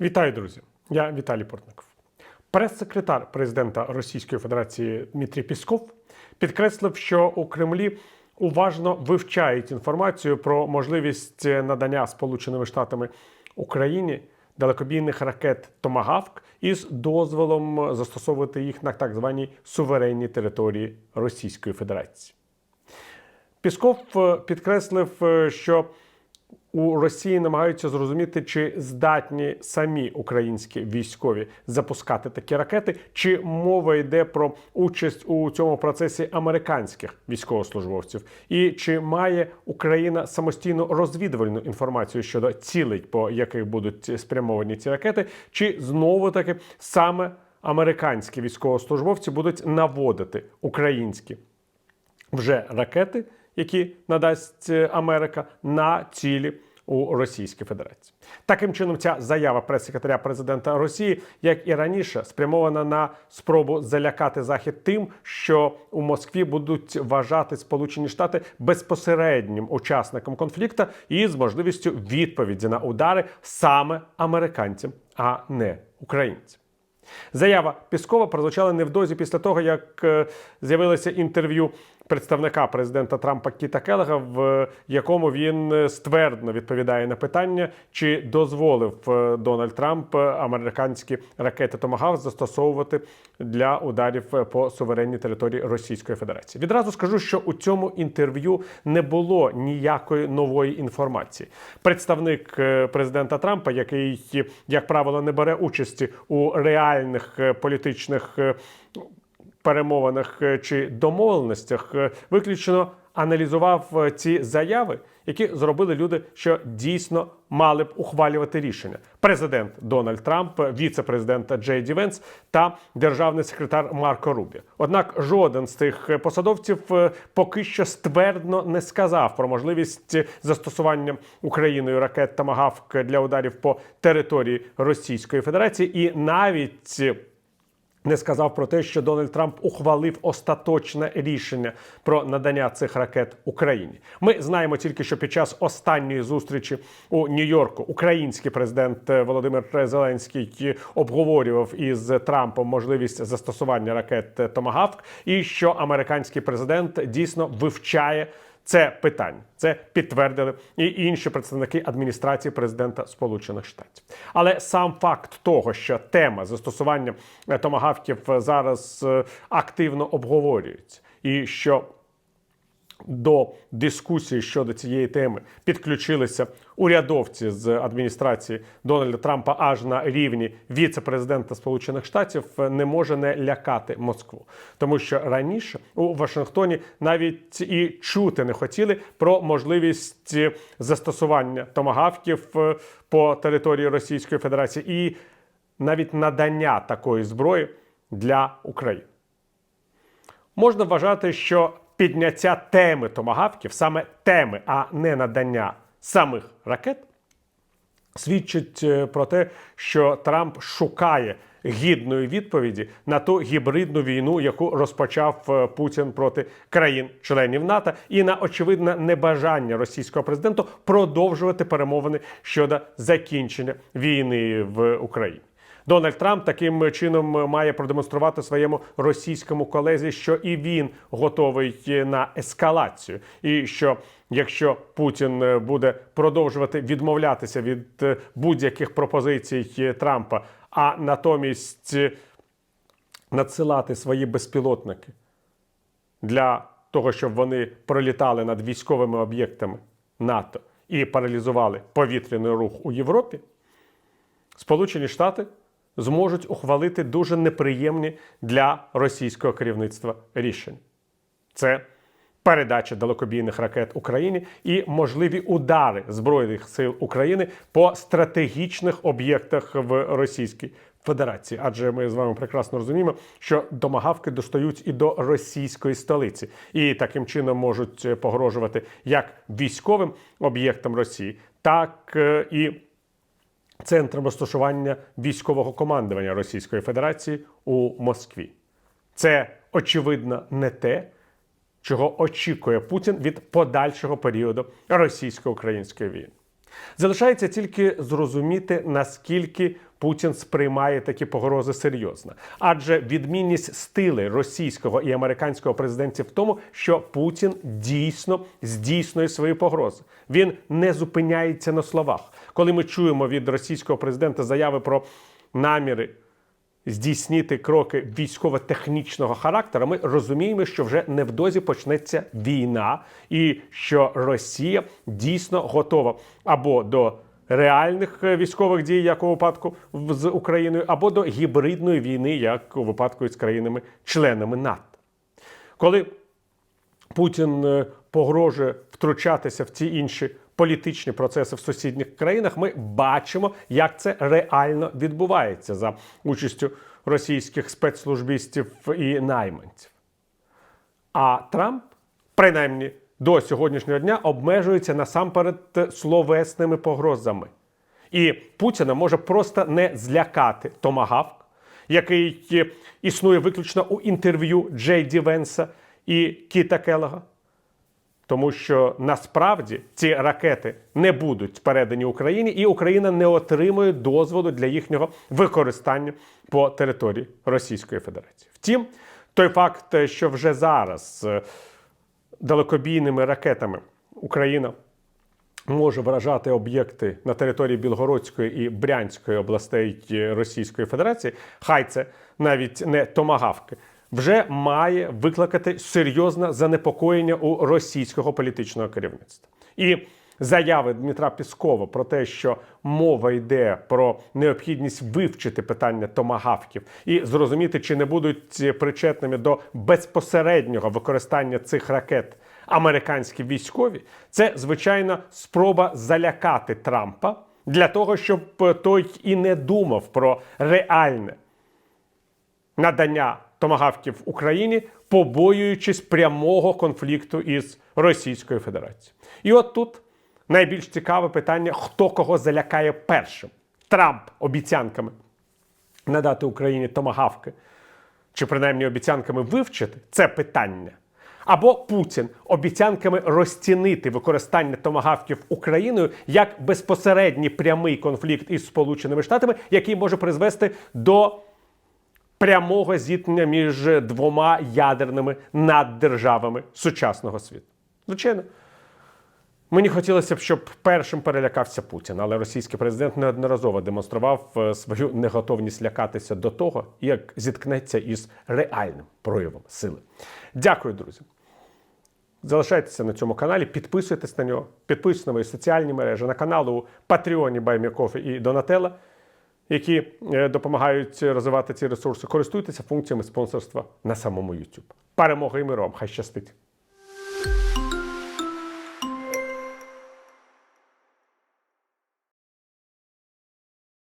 Вітаю, друзі! Я Віталій Портников. Прес-секретар президента Російської Федерації Дмитрій Пісков підкреслив, що у Кремлі уважно вивчають інформацію про можливість надання Сполученими Штатами Україні далекобійних ракет Томагавк із дозволом застосовувати їх на так званій суверенній території Російської Федерації. Пісков е, підкреслив, е, що у Росії намагаються зрозуміти, чи здатні самі українські військові запускати такі ракети, чи мова йде про участь у цьому процесі американських військовослужбовців, і чи має Україна самостійну розвідувальну інформацію щодо цілей, по яких будуть спрямовані ці ракети, чи знову таки саме американські військовослужбовці будуть наводити українські вже ракети, які надасть е, Америка на цілі у Російській Федерації. Таким чином, ця заява прес-секретаря президента Росії, як і раніше, спрямована на спробу залякати Захід тим, що у Москві будуть вважати Сполучені Штати безпосереднім учасником конфлікту і з можливістю відповіді на удари саме американцям, а не українцям. Заява Піскова прозвучала невдовзі після того, як е, з'явилося інтерв'ю представника президента Трампа Кіта Келега, в якому він е, ствердно відповідає на питання, чи дозволив е, Дональд Трамп е, американські ракети Томагав застосовувати для ударів по суверенній території Російської Федерації. Відразу скажу, що у цьому інтерв'ю не було ніякої нової інформації. Представник президента Трампа, який, як правило, не бере участі у реальних політичних перемовинах е, чи домовленостях, е, виключно аналізував е, ці заяви, які зробили люди, що дійсно мали б ухвалювати рішення. Президент Дональд Трамп, віце-президент Джей Ді Венс та державний секретар Марко Рубі. Однак жоден з цих посадовців поки що ствердно не сказав про можливість застосування Україною ракет Тамагавк для ударів по території Російської Федерації, і навіть не сказав про те, що Дональд Трамп ухвалив остаточне рішення про надання цих ракет Україні. Ми знаємо тільки, що під час останньої зустрічі у Нью-Йорку український президент е, Володимир Зеленський обговорював із Трампом можливість застосування ракет Томагавк, і що американський президент дійсно вивчає. Це питання це підтвердили і інші представники адміністрації президента Сполучених Штатів. Але сам факт того, що тема застосування е, томагавків зараз е, активно обговорюється, і що до дискусії щодо цієї теми підключилися урядовці з адміністрації Дональда Трампа аж на рівні віце-президента Сполучених Штатів не може не лякати Москву, тому що раніше у Вашингтоні навіть і чути не хотіли про можливість застосування томагавків е, по території Російської Федерації і навіть надання такої зброї для України. Можна вважати, що підняття теми томагавків, саме теми, а не надання самих ракет, свідчить е, про те, що Трамп шукає гідної відповіді на ту гібридну війну, яку розпочав е, Путін проти країн-членів НАТО, і на очевидне небажання російського президента продовжувати перемовини щодо закінчення війни в Україні. Дональд Трамп таким чином має продемонструвати своєму російському колезі, що і він готовий на ескалацію, і що якщо Путін буде продовжувати відмовлятися від е, будь-яких пропозицій Трампа, а натомість надсилати свої безпілотники для того, щоб вони пролітали над військовими об'єктами НАТО і паралізували повітряний рух у Європі, Сполучені Штати зможуть ухвалити дуже неприємні для російського керівництва рішення. Це передача далекобійних ракет Україні і можливі удари Збройних сил України по стратегічних об'єктах в Російській Федерації. Адже ми з вами прекрасно розуміємо, що домагавки достають і до російської столиці, і таким чином можуть погрожувати як військовим об'єктам Росії, так е, і центром розташування військового командування Російської Федерації у Москві. Це очевидно не те, чого очікує Путін від подальшого періоду російсько-української війни. Залишається тільки зрозуміти, наскільки Путін сприймає такі погрози серйозно, адже відмінність стилей російського і американського президентів в тому, що Путін дійсно здійснює свої погрози. Він не зупиняється на словах. Коли ми чуємо від російського президента заяви про наміри здійснити кроки військово-технічного характеру, ми розуміємо, що вже невдовзі почнеться війна, і що Росія дійсно готова або до реальних військових дій, як у випадку з Україною, або до гібридної війни, як у випадку із країнами-членами НАТО. Коли Путін е, погрожує втручатися в ці інші політичні процеси в сусідніх країнах, ми бачимо, як це реально відбувається за участю російських спецслужбістів і найманців. А Трамп, принаймні до сьогоднішнього дня, обмежується насамперед словесними погрозами. І Путіна може просто не злякати томагавк, який е, існує виключно у інтерв'ю Джей Ді Венса і Кіта Келлога. Тому що насправді ці ракети не будуть передані Україні, і Україна не отримує дозволу для їхнього використання по території Російської Федерації. Втім, той факт, що вже зараз е, далекобійними ракетами. Україна може вражати об'єкти на території Білгородської і Брянської областей Російської Федерації, хай це навіть не томагавки, вже має викликати серйозне занепокоєння у російського політичного керівництва. І заяви Дмитра Піскова про те, що мова йде про необхідність вивчити питання томагавків і зрозуміти, чи не будуть причетними до безпосереднього використання цих ракет американські військові, це звичайно спроба залякати Трампа для того, щоб той і не думав про реальне надання томагавків Україні, побоюючись прямого конфлікту із Російською Федерацією. І от тут найбільш цікаве питання: хто кого залякає першим? Трамп обіцянками надати Україні томагавки, чи принаймні обіцянками вивчити це питання. Або Путін обіцянками розцінити використання томагавків Україною як безпосередній прямий конфлікт із Сполученими Штатами, який може призвести до прямого зіткнення між двома ядерними наддержавами сучасного світу. Звичайно, мені хотілося б, щоб першим перелякався Путін, але російський президент неодноразово демонстрував е, свою неготовність лякатися до того, як зіткнеться із реальним проявом сили. Дякую, друзі. Залишайтеся на цьому каналі, підписуйтесь на нього, підписуйтесь на мої соціальні мережі, на канал у Патреоні Баймікофі і Донателла, які е, допомагають розвивати ці ресурси. Користуйтеся функціями спонсорства на самому YouTube. Перемоги і миру вам! Хай щастить!